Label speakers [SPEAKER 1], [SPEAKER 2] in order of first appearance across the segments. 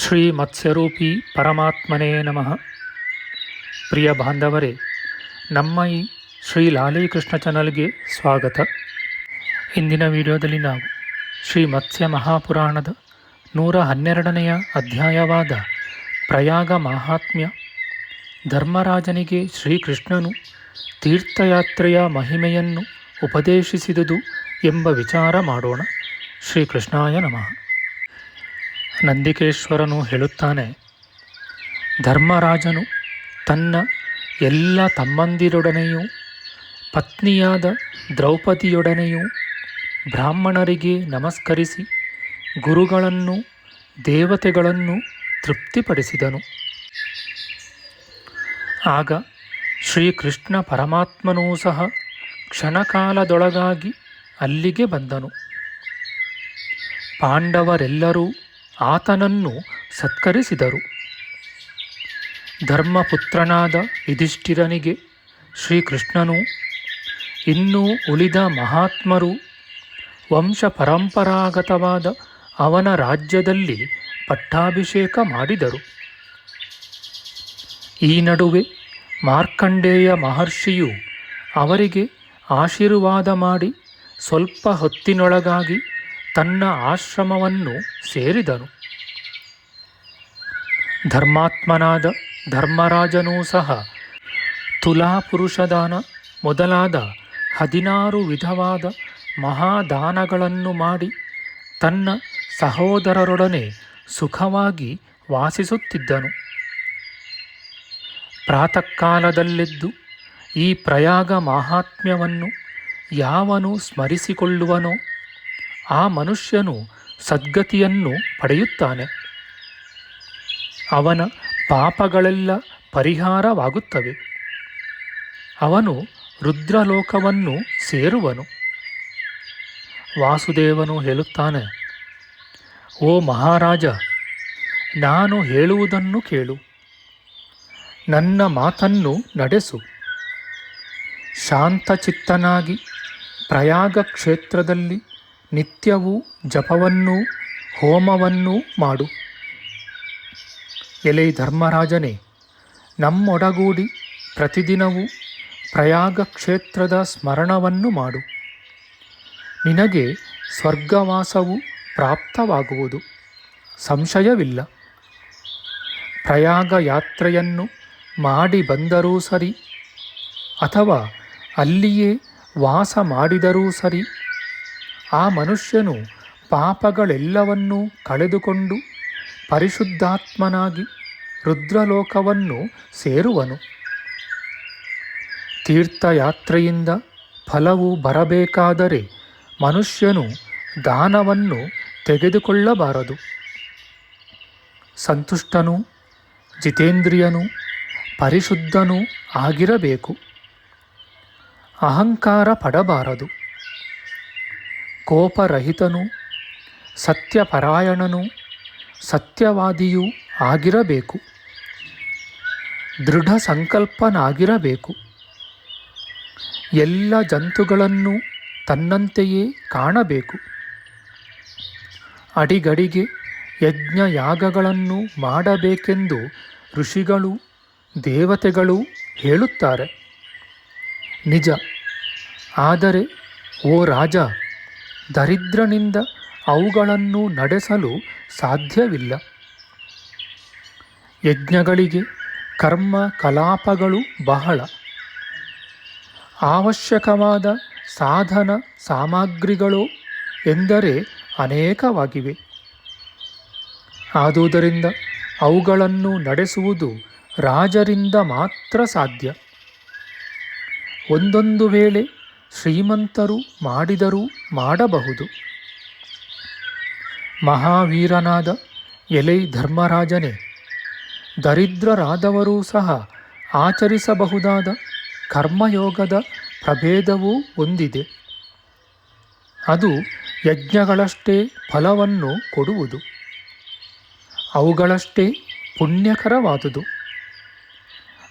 [SPEAKER 1] ಶ್ರೀ ಮತ್ಸ್ಯರೂಪಿ ಪರಮಾತ್ಮನೇ ನಮಃ. ಪ್ರಿಯ ಬಾಂಧವರೇ, ನಮ್ಮ ಈ ಶ್ರೀ ಲಾಲೀಕೃಷ್ಣ ಚಾನಲ್ಗೆ ಸ್ವಾಗತ. ಇಂದಿನ ವಿಡಿಯೋದಲ್ಲಿ ನಾವು ಶ್ರೀ ಮತ್ಸ್ಯ ಮಹಾಪುರಾಣದ ನೂರ ಹನ್ನೆರಡನೆಯ ಅಧ್ಯಾಯವಾದ ಪ್ರಯಾಗ ಮಹಾತ್ಮ್ಯ, ಧರ್ಮರಾಜನಿಗೆ ಶ್ರೀಕೃಷ್ಣನು ತೀರ್ಥಯಾತ್ರೆಯ ಮಹಿಮೆಯನ್ನು ಉಪದೇಶಿಸಿದುದು ಎಂಬ ವಿಚಾರ ಮಾಡೋಣ. ಶ್ರೀಕೃಷ್ಣಾಯ ನಮಃ. ನಂದಿಕೇಶ್ವರನು ಹೇಳುತ್ತಾನೆ, ಧರ್ಮರಾಜನು ತನ್ನ ಎಲ್ಲ ತಮ್ಮಂದಿರೊಡನೆಯೂ, ಪತ್ನಿಯಾದ ದ್ರೌಪದಿಯೊಡನೆಯೂ ಬ್ರಾಹ್ಮಣರಿಗೆ ನಮಸ್ಕರಿಸಿ ಗುರುಗಳನ್ನು, ದೇವತೆಗಳನ್ನು ತೃಪ್ತಿಪಡಿಸಿದನು. ಆಗ ಶ್ರೀಕೃಷ್ಣ ಪರಮಾತ್ಮನೂ ಸಹ ಕ್ಷಣಕಾಲದೊಳಗಾಗಿ ಅಲ್ಲಿಗೆ ಬಂದನು. ಪಾಂಡವರೆಲ್ಲರೂ ಆತನನ್ನು ಸತ್ಕರಿಸಿದರು. ಧರ್ಮಪುತ್ರನಾದ ಯುಧಿಷ್ಠಿರನಿಗೆ ಶ್ರೀಕೃಷ್ಣನು, ಇನ್ನೂ ಉಳಿದ ಮಹಾತ್ಮರು ವಂಶ ಪರಂಪರಾಗತವಾದ ಅವನ ರಾಜ್ಯದಲ್ಲಿ ಪಟ್ಟಾಭಿಷೇಕ ಮಾಡಿದರು. ಈ ನಡುವೆ ಮಾರ್ಕಂಡೇಯ ಮಹರ್ಷಿಯು ಅವರಿಗೆ ಆಶೀರ್ವಾದ ಮಾಡಿ ಸ್ವಲ್ಪ ಹೊತ್ತಿನೊಳಗಾಗಿ ತನ್ನ ಆಶ್ರಮವನ್ನು ಸೇರಿದನು. ಧರ್ಮಾತ್ಮನಾದ ಧರ್ಮರಾಜನೂ ಸಹ ತುಲಾಪುರುಷದಾನ ಮೊದಲಾದ ಹದಿನಾರು ವಿಧವಾದ ಮಹಾದಾನಗಳನ್ನು ಮಾಡಿ ತನ್ನ ಸಹೋದರರೊಡನೆ ಸುಖವಾಗಿ ವಾಸಿಸುತ್ತಿದ್ದನು. ಪ್ರಾತಃಕಾಲದಲ್ಲೆದ್ದು ಈ ಪ್ರಯಾಗ ಮಾಹಾತ್ಮ್ಯವನ್ನು ಯಾವನು ಸ್ಮರಿಸಿಕೊಳ್ಳುವನೋ ಆ ಮನುಷ್ಯನು ಸದ್ಗತಿಯನ್ನು ಪಡೆಯುತ್ತಾನೆ. ಅವನ ಪಾಪಗಳೆಲ್ಲ ಪರಿಹಾರವಾಗುತ್ತವೆ. ಅವನು ರುದ್ರಲೋಕವನ್ನು ಸೇರುವನು. ವಾಸುದೇವನು ಹೇಳುತ್ತಾನೆ, ಓ ಮಹಾರಾಜ, ನಾನು ಹೇಳುವುದನ್ನು ಕೇಳು. ನನ್ನ ಮಾತನ್ನು ನಡೆಸು. ಶಾಂತಚಿತ್ತನಾಗಿ ಪ್ರಯಾಗ ಕ್ಷೇತ್ರದಲ್ಲಿ ನಿತ್ಯವೂ ಜಪವನ್ನೂ ಹೋಮವನ್ನೂ ಮಾಡು. ಎಲೆ ಧರ್ಮರಾಜನೇ, ನಮ್ಮೊಡಗೂಡಿ ಪ್ರತಿದಿನವೂ ಪ್ರಯಾಗ ಕ್ಷೇತ್ರದ ಸ್ಮರಣವನ್ನು ಮಾಡು. ನಿನಗೆ ಸ್ವರ್ಗವಾಸವು ಪ್ರಾಪ್ತವಾಗುವುದು, ಸಂಶಯವಿಲ್ಲ. ಪ್ರಯಾಗ ಯಾತ್ರೆಯನ್ನು ಮಾಡಿ ಬಂದರೂ ಸರಿ, ಅಥವಾ ಅಲ್ಲಿಯೇ ವಾಸ ಮಾಡಿದರೂ ಸರಿ ಆ ಮನುಷ್ಯನು ಪಾಪಗಳೆಲ್ಲವನ್ನೂ ಕಳೆದುಕೊಂಡು ಪರಿಶುದ್ಧಾತ್ಮನಾಗಿ ರುದ್ರಲೋಕವನ್ನು ಸೇರುವನು. ತೀರ್ಥಯಾತ್ರೆಯಿಂದ ಫಲವು ಬರಬೇಕಾದರೆ ಮನುಷ್ಯನು ದಾನವನ್ನು ತೆಗೆದುಕೊಳ್ಳಬಾರದು. ಸಂತುಷ್ಟನೂ ಜಿತೇಂದ್ರಿಯನೂ ಪರಿಶುದ್ಧನೂ ಆಗಿರಬೇಕು. ಅಹಂಕಾರ ಪಡಬಾರದು. ಕೋಪರಹಿತನೂ, ಸತ್ಯಪರಾಯಣನೂ, ಸತ್ಯವಾದಿಯೂ ಆಗಿರಬೇಕು. ದೃಢ ಸಂಕಲ್ಪನಾಗಿರಬೇಕು ಎಲ್ಲ ಜಂತುಗಳನ್ನು ತನ್ನಂತೆಯೇ ಕಾಣಬೇಕು. ಅಡಿಗಡಿಗೆ ಯಜ್ಞಯಾಗಗಳನ್ನು ಮಾಡಬೇಕೆಂದು ಋಷಿಗಳು ದೇವತೆಗಳು ಹೇಳುತ್ತಾರೆ. ನಿಜ. ಆದರೆ, ಓ ರಾಜ ದರಿದ್ರನಿಂದ ಅವುಗಳನ್ನು ನಡೆಸಲು ಸಾಧ್ಯವಿಲ್ಲ. ಯಜ್ಞಗಳಿಗೆ ಕರ್ಮ ಕಲಾಪಗಳು ಬಹಳ. ಅವಶ್ಯಕವಾದ ಸಾಧನ ಸಾಮಗ್ರಿಗಳು ಎಂದರೆ ಅನೇಕವಾಗಿವೆ. ಆದುದರಿಂದ ಅವುಗಳನ್ನು ನಡೆಸುವುದು ರಾಜರಿಂದ ಮಾತ್ರ ಸಾಧ್ಯ. ಒಂದೊಂದು ವೇಳೆ ಶ್ರೀಮಂತರು ಮಾಡಿದರೂ ಮಾಡಬಹುದು. ಮಹಾವೀರನಾದ ಎಲೈ ಧರ್ಮರಾಜನೇ, ದರಿದ್ರರಾದವರೂ ಸಹ ಆಚರಿಸಬಹುದಾದ ಕರ್ಮಯೋಗದ ಪ್ರಭೇದವೂ ಹೊಂದಿದೆ. ಅದು ಯಜ್ಞಗಳಷ್ಟೇ ಫಲವನ್ನು ಕೊಡುವುದು. ಅವುಗಳಷ್ಟೇ ಪುಣ್ಯಕರವಾದುದು.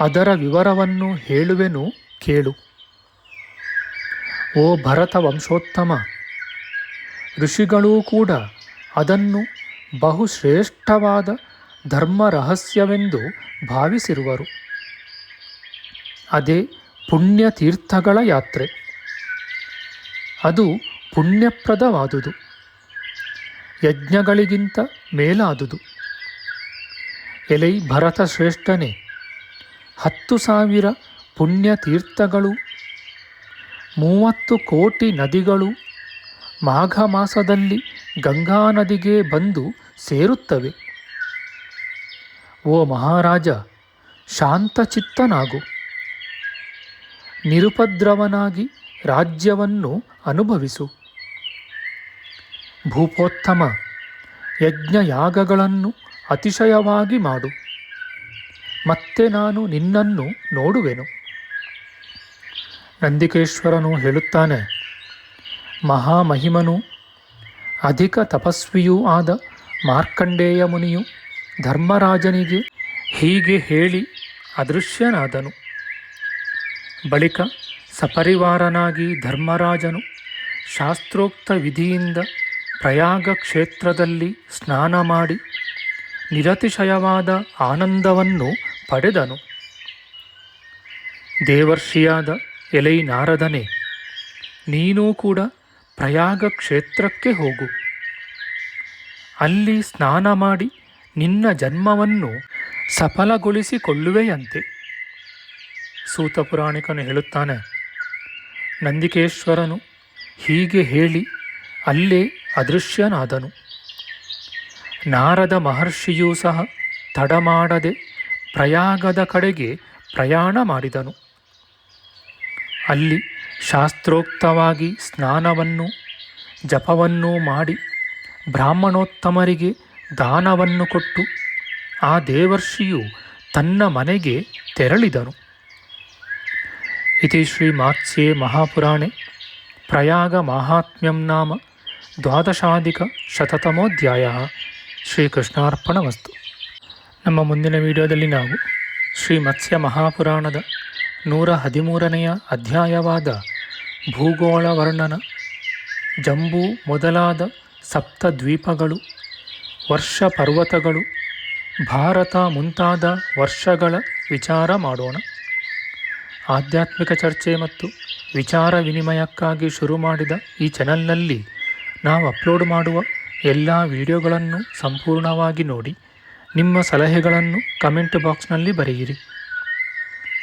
[SPEAKER 1] ಅದರ ವಿವರವನ್ನು ಹೇಳುವೆನು ಕೇಳು. ಓ ಭರತ ವಂಶೋತ್ತಮ. ಋಷಿಗಳೂ ಕೂಡ ಅದನ್ನು ಬಹುಶ್ರೇಷ್ಠವಾದ ಧರ್ಮ ರಹಸ್ಯವೆಂದು ಭಾವಿಸಿರುವರು. ಅದೇ ಪುಣ್ಯತೀರ್ಥಗಳ ಯಾತ್ರೆ. ಅದು ಪುಣ್ಯಪ್ರದವಾದುದು. ಯಜ್ಞಗಳಿಗಿಂತ ಮೇಲಾದುದು. ಎಲೈ ಭರತ ಶ್ರೇಷ್ಠನೇ ಹತ್ತು ಸಾವಿರ ಪುಣ್ಯತೀರ್ಥಗಳು ಮೂವತ್ತು ಕೋಟಿ ನದಿಗಳು ಮಾಘ ಮಾಸದಲ್ಲಿ ಗಂಗಾ ನದಿಗೆ ಬಂದು ಸೇರುತ್ತವೆ. ಓ ಮಹಾರಾಜ, ಶಾಂತಚಿತ್ತನಾಗು. ನಿರುಪದ್ರವನಾಗಿ ರಾಜ್ಯವನ್ನು ಅನುಭವಿಸು. ಭೂಪೋತ್ತಮ ಯಜ್ಞಯಾಗಗಳನ್ನು ಅತಿಶಯವಾಗಿ ಮಾಡು. ಮತ್ತೆ ನಾನು ನಿನ್ನನ್ನು ನೋಡುವೆನು. ನಂದಿಕೇಶ್ವರನು ಹೇಳುತ್ತಾನೆ, ಮಹಾಮಹಿಮನು, ಅಧಿಕ ತಪಸ್ವಿಯೂ ಆದ ಮಾರ್ಕಂಡೇಯ ಮುನಿಯು ಧರ್ಮರಾಜನಿಗೆ ಹೀಗೆ ಹೇಳಿ ಅದೃಶ್ಯನಾದನು. ಬಳಿಕ ಸಪರಿವಾರನಾಗಿ ಧರ್ಮರಾಜನು ಶಾಸ್ತ್ರೋಕ್ತ ವಿಧಿಯಿಂದ ಪ್ರಯಾಗ ಕ್ಷೇತ್ರದಲ್ಲಿ ಸ್ನಾನ ಮಾಡಿ ನಿರತಿಶಯವಾದ ಆನಂದವನ್ನು ಪಡೆದನು. ದೇವರ್ಷಿಯಾದ ಎಲೈ ನಾರದನೆ ನೀನೂ ಕೂಡ ಪ್ರಯಾಗ ಕ್ಷೇತ್ರಕ್ಕೆ ಹೋಗು. ಅಲ್ಲಿ ಸ್ನಾನ ಮಾಡಿ ನಿನ್ನ ಜನ್ಮವನ್ನು ಸಫಲಗೊಳಿಸಿಕೊಳ್ಳುವೆಯಂತೆ. ಸೂತ ಪುರಾಣಿಕನು ಹೇಳುತ್ತಾನೆ, ನಂದಿಕೇಶ್ವರನು ಹೀಗೆ ಹೇಳಿ ಅಲ್ಲೇ ಅದೃಶ್ಯನಾದನು. ನಾರದ ಮಹರ್ಷಿಯೂ ಸಹ ತಡಮಾಡದೆ ಪ್ರಯಾಗದ ಕಡೆಗೆ ಪ್ರಯಾಣ ಮಾಡಿದನು. ಅಲ್ಲಿ ಶಾಸ್ತ್ರೋಕ್ತವಾಗಿ ಸ್ನಾನವನ್ನು, ಜಪವನ್ನು ಮಾಡಿ ಬ್ರಾಹ್ಮಣೋತ್ತಮರಿಗೆ ದಾನವನ್ನು ಕೊಟ್ಟು ಆ ದೇವರ್ಷಿಯು ತನ್ನ ಮನೆಗೆ ತೆರಳಿದನು. ಇತಿ ಶ್ರೀ ಮಾತ್ಸ್ಯೆ ಮಹಾಪುರಾಣೆ, ಪ್ರಯಾಗ ಮಾಹಾತ್ಮ್ಯಂ ನಾಮ, ದ್ವಾದಶಾಧಿಕ ಶತತಮೋಧ್ಯಾಯ. ಶ್ರೀಕೃಷ್ಣಾರ್ಪಣವಸ್ತು ನಮ್ಮ ಮುಂದಿನ ವಿಡಿಯೋದಲ್ಲಿ ನಾವು ಶ್ರೀ ಮತ್ಸ್ಯ ಮಹಾಪುರಾಣದ ನೂರ ಹದಿಮೂರನೆಯ ಅಧ್ಯಾಯವಾದ ಭೂಗೋಳ ವರ್ಣನ ಜಂಬೂ ಮೊದಲಾದ ಸಪ್ತ ದ್ವೀಪಗಳು ವರ್ಷ ಪರ್ವತಗಳು ಭಾರತ ಮುಂತಾದ ವರ್ಷಗಳ ವಿಚಾರ ಮಾಡೋಣ. ಆಧ್ಯಾತ್ಮಿಕ ಚರ್ಚೆ ಮತ್ತು ವಿಚಾರ ವಿನಿಮಯಕ್ಕಾಗಿ ಶುರು ಮಾಡಿದ ಈ ಚಾನಲ್ನಲ್ಲಿ ನಾವು ಅಪ್ಲೋಡ್ ಮಾಡುವ ಎಲ್ಲ ವಿಡಿಯೋಗಳನ್ನು ಸಂಪೂರ್ಣವಾಗಿ ನೋಡಿ. ನಿಮ್ಮ ಸಲಹೆಗಳನ್ನು ಕಮೆಂಟ್ ಬಾಕ್ಸ್ನಲ್ಲಿ ಬರೆಯಿರಿ.